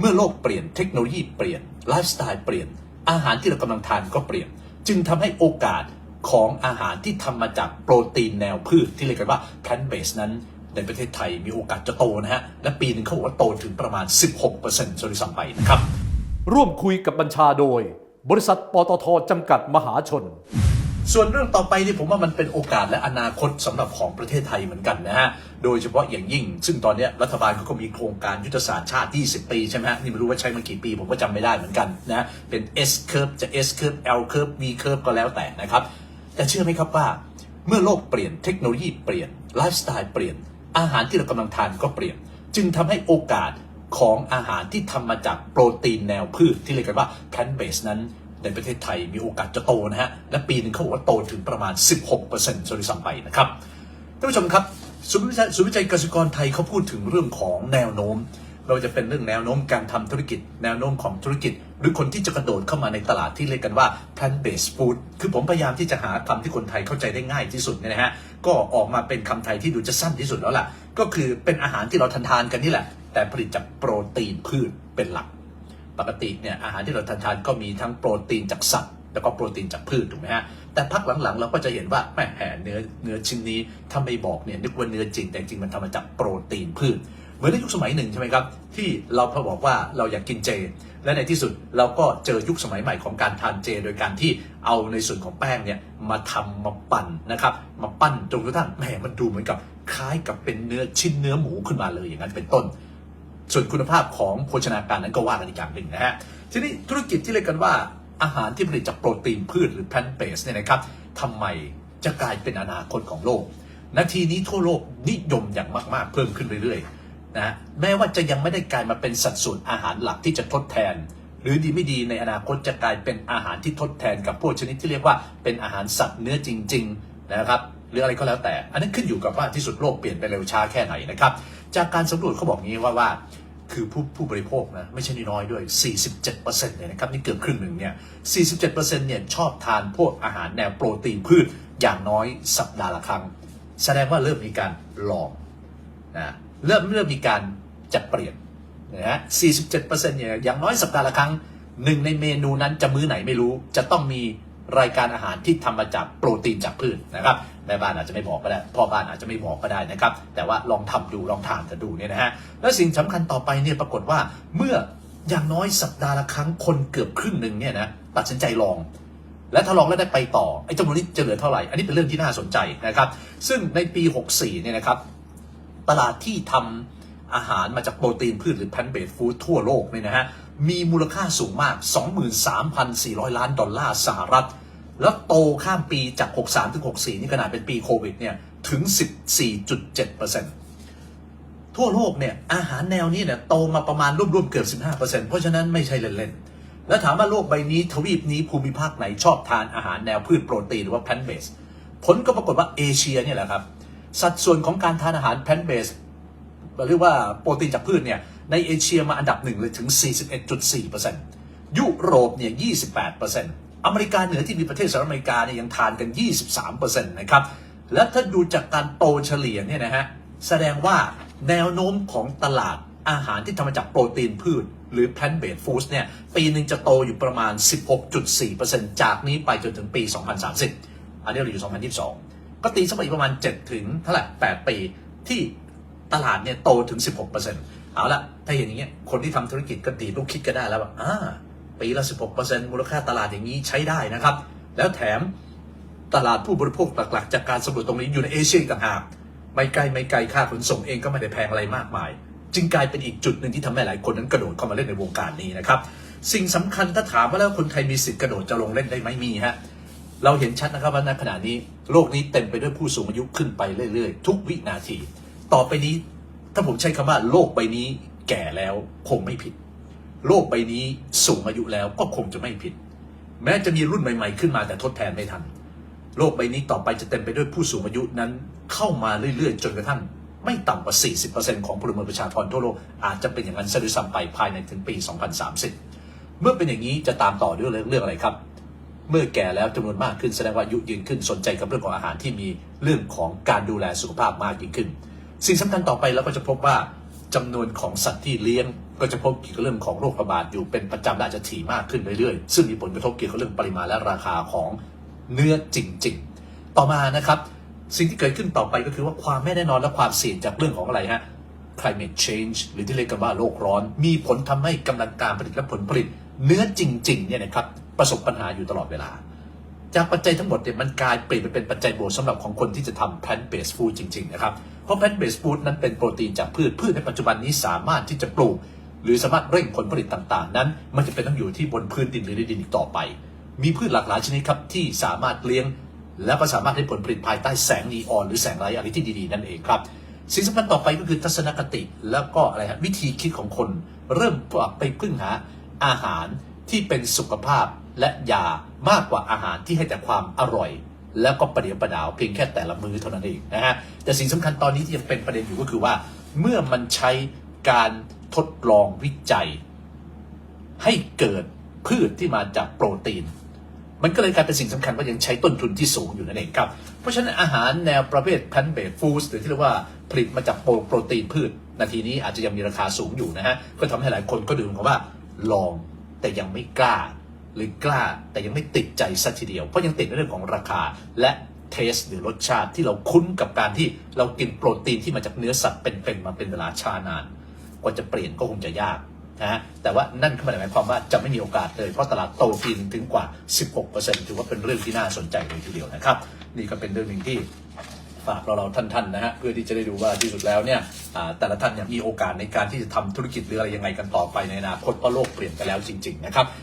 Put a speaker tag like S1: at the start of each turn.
S1: เมื่อโลกเปลี่ยนเทคโนโลยีเปลี่ยนไลฟ์สไตล์เปลี่ยน อาหารที่เรากำลังทานก็เปลี่ยน จึงทำให้โอกาสของอาหารที่ทำมาจากโปรตีนแนวพืชที่เรียกกันว่า plant based นั้นในประเทศไทยมีโอกาสจะโตนะฮะ และปีหนึ่งเขาบอกว่าโตถึงประมาณ 16%ซะด้วยซ้ำไปนะครับ
S2: ร่วมคุยกับบัญชาโดย บริษัทปตทจำกัดมหาชน
S1: ส่วนเรื่องต่อไปนี่ผมว่ามันเป็นโอกาสและอนาคตสำหรับของประเทศไทยเหมือนกันนะฮะ โดยเฉพาะอย่างยิ่ง ซึ่งตอนนี้รัฐบาลเขาก็มีโครงการยุทธศาสตร์ชาติ 20 ปีใช่ไหมฮะ นี่ไม่รู้ว่าใช้มากี่ปี ผมก็จำไม่ได้เหมือนกันนะ เป็น S curve จะ S curve L curve V curve ก็แล้วแต่นะครับ แต่เชื่อไหมครับว่า เมื่อโลกเปลี่ยนเทคโนโลยีเปลี่ยนไลฟ์สไตล์เปลี่ยนอาหารที่เรากำลังทานก็เปลี่ยน จึงทำให้โอกาสของอาหารที่ทำมาจากโปรตีนแนวพืชที่เรียกกันว่า plant based นั้น ในประเทศไทยมีโอกาสจะโตนะฮะ และปีหนึ่งเขาบอกว่าโตถึงประมาณ 16%ซะด้วยซ้ำไปนะครับท่านผู้ชมครับศูนย์วิจัยศูนย์วิจัยเกษตรกรไทยเขาพูดถึงเรื่องของแนวโน้ม เราจะเป็นเรื่องแนวโน้มการทำธุรกิจ แนวโน้มของธุรกิจ หรือคนที่จะกระโดดเข้ามาในตลาดที่เรียกกันว่า plant based food คือผมพยายามที่จะหาคำที่คนไทยเข้าใจได้ง่ายที่สุดเนี่ยนะฮะก็ออกมาเป็นคำไทยที่ดูจะสั้นที่สุดแล้วล่ะ ก็คือเป็นอาหารที่เราทานทานกันนี่แหละ แต่ผลิตจากโปรตีนพืชเป็นหลัก ปกติเนี่ยอาหารที่เราทานทานก็มีทั้งโปรตีนจากสัตว์แล้วก็โปรตีนจากพืชถูกไหมฮะแต่พักหลังๆ เราก็จะเห็นว่าแหมเนื้อเนื้อชิ้นนี้ถ้าไม่บอกเนี่ยนึกว่าเนื้อจริงแต่จริงมันทำมาจากโปรตีนพืช เหมือนในยุคสมัยหนึ่งใช่ไหมครับที่เราพอบอกว่าเราอยากกินเจ และในที่สุดเราก็เจอยุคสมัยใหม่ของการทานเจ โดยการที่เอาในส่วนของแป้งเนี่ยมาทำมาปั่นนะครับมาปั้นจนกระทั่งแหมมันดูเหมือนกับคล้ายกับเป็นเนื้อชิ้นเนื้อหมูขึ้นมาเลยอย่างนั้นเป็นต้น ส่วนคุณภาพของโภชนาการนั้นก็ว่ากันอีกอย่างหนึ่งนะฮะทีนี้ธุรกิจที่เรียกกันว่าอาหารที่ผลิตจากโปรตีนพืชหรือ plant based เนี่ยนะครับทำไมจะกลายเป็นอนาคตของโลก นาทีนี้ทั่วโลกนิยมอย่างมาก ๆ เพิ่มขึ้นเรื่อยๆนะแม้ว่าจะยังไม่ได้กลายมาเป็นสัดส่วนอาหารหลักที่จะทดแทน หรือดีไม่ดีในอนาคตจะกลายเป็นอาหารที่ทดแทนกับพวกชนิดที่เรียกว่าเป็นอาหารสัตว์เนื้อจริง ๆ นะครับหรืออะไรก็แล้วแต่ อันนั้นขึ้นอยู่กับว่าที่สุดโลกเปลี่ยนไปเร็วช้าแค่ไหนนะครับ จากการสำรวจเขาบอกงี้ว่าว่า คือผู้ผู้บริโภคนะไม่ใช่น้อยด้วย 47%เลยนะครับนี่เกือบครึ่งหนึ่งเนี่ย 47%เนี่ยชอบทานพวกอาหารแนวโปรตีนพืชอย่างน้อยสัปดาห์ละครั้ง แสดงว่าเริ่มมีการลองนะเริ่มเริ่มมีการจัดเปลี่ยนนะฮะ 47%เนี่ยอย่างน้อยสัปดาห์ละครั้งหนึ่งในเมนูนั้นจะมื้อไหนไม่รู้ จะต้องมี รายการอาหารที่ทำมาจากโปรตีนจากพืชนะครับแม่บ้านอาจจะไม่บอกก็ได้พ่อบ้านอาจจะไม่บอกก็ได้นะครับ แต่ว่าลองทำดูลองทานกันดูเนี่ยนะฮะและสิ่งสำคัญต่อไปเนี่ยปรากฏว่าเมื่ออย่างน้อยสัปดาห์ละครั้งคนเกือบครึ่งหนึ่งเนี่ยนะตัดสินใจลอง และถ้าลองแล้วได้ไปต่อไอ้จำนวนนี้จะเหลือเท่าไหร่ อันนี้เป็นเรื่องที่น่าสนใจนะครับ ซึ่งในปี 64เนี่ยนะครับ ตลาดที่ทำ อาหารมาจากโปรตีนพืชหรือ plant based food ทั่วโลกเนี่ยนะฮะมีมูลค่าสูงมาก 23,400 ล้านดอลลาร์สหรัฐ แล้วโตข้ามปีจาก 63 ถึง 64 นี่ขนาดเป็นปีโควิดเนี่ยถึง 14.7%ทั่วโลกเนี่ยอาหารแนวนี้เนี่ยโตมาประมาณร่วมๆเกือบ 15%เพราะฉะนั้นไม่ใช่เล่นๆ แล้วถามว่าโลกใบนี้ทวีปนี้ภูมิภาคไหนชอบทานอาหารแนวพืชโปรตีนหรือว่า plant based ผลก็ปรากฏว่าเอเชียเนี่ยแหละครับ สัดส่วนของการทานอาหาร plant based เเราเรียกว่าโปรตีนจากพืชเนี่ยในเอเชียมาอันดับหนึ่งเลยถึง 41.4%ยุโรปเนี่ย 28%อเมริกาเหนือที่มีประเทศสหรัฐอเมริกาเนี่ยยังทานกัน 23%นะครับ และถ้าดูจากการโตเฉลี่ยเนี่ยนะฮะ แสดงว่าแนวโน้มของตลาดอาหารที่ทำมาจากโปรตีนพืช หรือ plant based foods เนี่ย ปีหนึ่งจะโตอยู่ประมาณ 16.4%จากนี้ไปจนถึงปี 2030 อันนี้เราอยู่ 2022 ก็ตีสักไปอีกประมาณ 7 ถึงเท่าไหร่8ปีที่ ตลาดเนี่ยโตถึง 16%เอาละถ้าเห็นอย่างเงี้ยคนที่ทำธุรกิจก็ตีลูกคิดก็ได้แล้วว่าอ่าปีละ 16%มูลค่าตลาดอย่างนี้ใช้ได้นะครับ แล้วแถมตลาดผู้บริโภคหลัก ๆ จากการสำรวจตรงนี้อยู่ในเอเชียต่างหากไม่ไกลไม่ไกลค่าขนส่งเองก็ไม่ได้แพงอะไรมากมาย จึงกลายเป็นอีกจุดหนึ่งที่ทำให้หลายคนนั้นกระโดดเข้ามาเล่นในวงการนี้นะครับสิ่งสำคัญถ้าถามว่าแล้วคนไทยมีสิทธิ์กระโดดจะลงเล่นได้ไหมมีฮะเราเห็นชัดนะครับว่าณขณะนี้ โลกนี้เต็มไปด้วยผู้สูงอายุขึ้นไปเรื่อยๆ ทุกวินาที ต่อไปนี้ ถ้าผมใช้คำว่าโลกใบนี้แก่แล้วคงไม่ผิด โลกใบนี้สูงอายุแล้วก็คงจะไม่ผิด แม้จะมีรุ่นใหม่ ๆ ขึ้นมาแต่ทดแทนไม่ทัน โลกใบนี้ต่อไปจะเต็มไปด้วยผู้สูงอายุนั้นเข้ามาเรื่อยๆ จนกระทั่ง ไม่ต่ำกว่า 40%ของพลเมืองประชากรทั่วโลกอาจจะเป็นอย่างนั้นซะด้วยซ้ำไปภายในถึงปี 2030 เมื่อเป็นอย่างนี้จะตามต่อด้วยเรื่องอะไรครับเมื่อแก่แล้วจำนวนมากขึ้นแสดงว่ายุยืนขึ้นสนใจกับเรื่องของอาหารที่มีเรื่องของการดูแลสุขภาพมากยิ่งขึ้น สิ่งสำคัญต่อไปเราก็จะพบว่าจำนวนของสัตว์ที่เลี้ยง ก็จะพบเกี่ยวกับเรื่องของโรคระบาดอยู่เป็นประจำและอาจจะถี่มากขึ้นเรื่อยๆ ซึ่งมีผลกระทบเกี่ยวกับเรื่องปริมาณและราคาของเนื้อจริง ๆ ต่อมานะครับ สิ่งที่เกิดขึ้นต่อไปก็คือว่าความไม่แน่นอนและความเสี่ยงจากเรื่องของอะไรฮะ climate change หรือที่เรียกกันว่าโลกร้อน มีผลทำให้กำลังการผลิตและผลผลิต เนื้อจริงๆเนี่ยนะครับประสบปัญหาอยู่ตลอดเวลา จากปัจจัยทั้งหมดเนี่ยมันกลายเปลี่ยนไปเป็นปัจจัยบวกสำหรับของคนที่จะทำ plant based food จริง ๆ นะครับ ราะ plant based food นั้นเป็นโปรตีนจากพืช พืชในปัจจุบันนี้สามารถที่จะปลูก หรือสามารถเร่งผลผลิตต่างๆ นั้น มันจะเป็นต้องอยู่ที่บนพื้นดินหรือในดินอีกต่อไป มีพืชหลากหลายชนิดครับที่สามารถเลี้ยง แล้วก็สามารถให้ผลผลิตภายใต้แสงนีออนหรือแสงไลท์อะไรที่ดีๆนั่นเองครับสิ่งสำคัญต่อไปก็คือทัศนคติแล้วก็อะไรฮะวิธีคิดของคน เริ่มปรับไปพึ่งหาอาหารที่เป็นสุขภาพและยามากกว่าอาหารที่ให้แต่ความอร่อย แล้วก็ประเดี๋ยวประดาวเพียงแค่แต่ละมือเท่านั้นเองนะฮะแต่สิ่งสำคัญตอนนี้ที่ยังเป็นประเด็นอยู่ก็คือว่า เมื่อมันใช้การทดลองวิจัย ให้เกิดพืชที่มาจากโปรตีน มันก็เลยกลายเป็นสิ่งสำคัญว่ายังใช้ต้นทุนที่สูงอยู่นั่นเองครับ เพราะฉะนั้นอาหารแนวประเภท plant based foods หรือที่เรียกว่าผลิตมาจากโปรโปรตีนพืช นาทีนี้อาจจะยังมีราคาสูงอยู่นะฮะก็ทำให้หลายคนก็ดูเหมือนว่าลองแต่ยังไม่กล้า หรือกล้าแต่ยังไม่ติดใจสักทีเดียว เพราะยังติดในเรื่องของราคาและเทสหรือรสชาติที่เราคุ้นกับการที่เรากินโปรตีนที่มาจากเนื้อสัตว์เป็นๆมาเป็นเวลาช้านาน กว่าจะเปลี่ยนก็คงจะยากนะฮะแต่ว่านั่นก็ไม่ได้หมายความว่าจะไม่มีโอกาสเลย เพราะตลาดโตปีนถึงกว่า 16%ถือว่าเป็นเรื่องที่น่าสนใจเลยทีเดียวนะครับ นี่ก็เป็นเรื่องหนึ่งที่ฝากเราเราท่านๆนะฮะเพื่อที่จะได้ดูว่าที่สุดแล้วเนี่ยแต่ละท่านเนี่ยมีโอกาสในการที่จะทำธุรกิจหรืออะไรยังไงกันต่อไปในอนาคตเพราะโลกเปลี่ยนไปแล้วจริง ๆ นะครับ